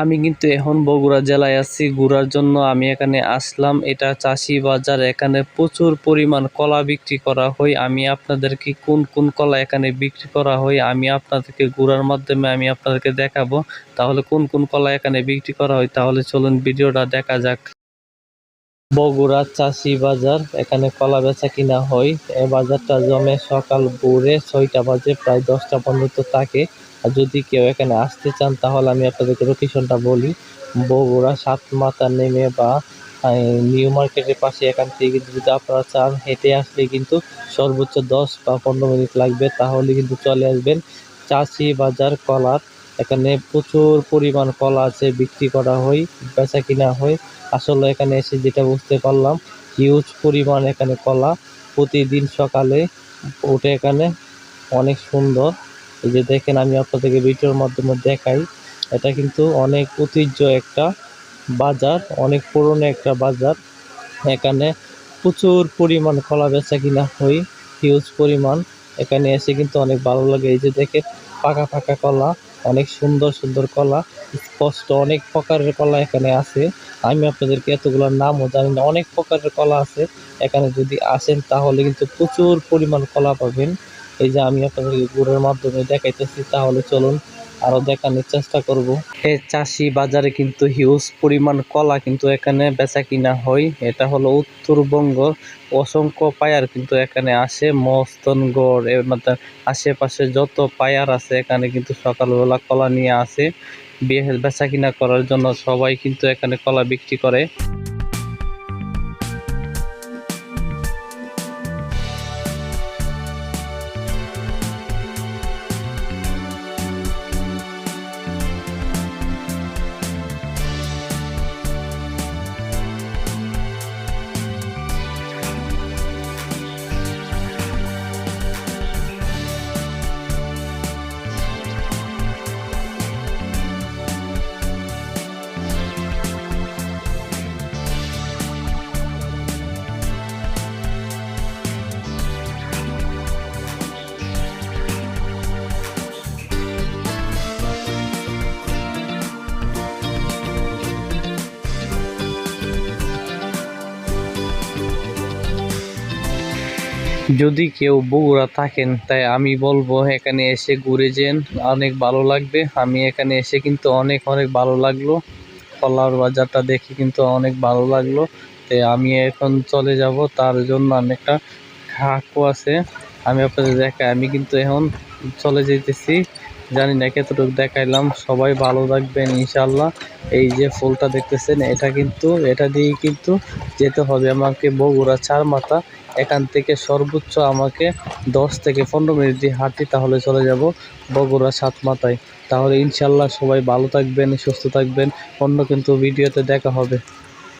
আমি কিন্তু এখন বগুড়া জেলায় আছি। ঘোরার জন্য আমি এখানে আসলাম। এটা চাষি বাজার। এখানে প্রচুর পরিমাণ কলা বিক্রি করা হয়। আমি আপনাদেরকে কোন কোন কলা এখানে বিক্রি করা হয়, আমি আপনাদেরকে ঘোরার মাধ্যমে আমি আপনাদেরকে দেখাবো। তাহলে কোন কোন কলা এখানে বিক্রি করা হয়, তাহলে চলুন ভিডিওটা দেখা যাক। বগুড়া চাষি বাজার। এখানে কলা বেচা কিনা হয়। এই বাজারটা জমে সকাল ভোরে ছয়টা বাজে, প্রায় দশটা পর্যন্ত থাকে। আর যদি কেউ এখানে আসতে চান, তাহলে আমি আপনাদেরকে লোকেশনটা বলি। বগুড়া সাত মাথা নেমে বা নিউ মার্কেটের পাশে এখান থেকে যদি আপনারা চান, হেঁটে আসলে কিন্তু সর্বোচ্চ দশ বা পনেরো মিনিট লাগবে। তাহলে কিন্তু চলে আসবেন চাষি বাজার কলার। এখানে প্রচুর পরিমাণ কলা আছে, বিক্রি করা হয়, বেচা কিনা হয়। আসলে এখানে এসে যেটা বুঝতে পারলাম হিউজ পরিমাণ এখানে কলা। প্রতিদিন সকালে ওঠে এখানে অনেক সুন্দর এই যে দেখেন, আমি আপনাদেরকে ভিডিওর মাধ্যমে দেখাই, এটা কিন্তু অনেক ঐতিহ্য একটা বাজার, অনেক পুরনো একটা বাজার। এখানে প্রচুর পরিমাণ কলা বেচা কিনা হয় হিউজ পরিমাণ। এখানে এসে কিন্তু অনেক ভালো লাগে। এই যে দেখে পাকা পাকা কলা, অনেক সুন্দর সুন্দর কলা, স্পষ্ট অনেক প্রকারের কলা এখানে আছে। আমি আপনাদেরকে এতগুলোর নামও জানি না, অনেক প্রকারের কলা আছে। এখানে যদি আসেন তাহলে কিন্তু প্রচুর পরিমাণ কলা পাবেন। এই যে আমি আপনাদেরকে গুড়ের মাধ্যমে দেখাইতেছি, তাহলে চলুন আরও দেখানোর চেষ্টা করব। এই চাষি বাজারে কিন্তু হিউজ পরিমাণ কলা কিন্তু এখানে বেচা কিনা হয়। এটা হলো উত্তরবঙ্গ, অসংখ্য পায়ার কিন্তু এখানে আসে, মস্তনগড় এর মধ্যে আশেপাশে যত পায়ার আছে, এখানে কিন্তু সকালবেলা কলা নিয়ে আসে। বেচা কিনা করার জন্য সবাই কিন্তু এখানে কলা বিক্রি করে। যদি কেউ বগুড়া থাকেন, তাই আমি বলব, এখানে এসে ঘুরে যেন অনেক ভালো লাগবে। আমি এখানে এসে কিন্তু অনেক অনেক ভালো লাগল। কলার বাজারটা দেখে কিন্তু অনেক ভালো লাগল। তো আমি এখন চলে যাব, তার জন্য আমি একটা কাকু আছে। আমি আপনাদের দেখাই, আমি কিন্তু এখন চলে যেতেছি জানি না কতটুকু দেখাইলাম। সবাই ভালো থাকবেন ইনশাল্লাহ এই যে ফুলটা দেখতেছেন, এটা কিন্তু, এটা দিয়ে কিন্তু যেতে হবে। আমাকে বগুড়া চার মাথা এখান থেকে সর্বোচ্চ আমাকে দশ থেকে পনেরো মিনিট দিয়ে হাঁটি তাহলে চলে যাব বগুড়া সাত মাথায়। তাহলে ইনশাল্লাহ সবাই ভালো থাকবেন, সুস্থ থাকবেন। অন্য কিন্তু ভিডিওতে দেখা হবে।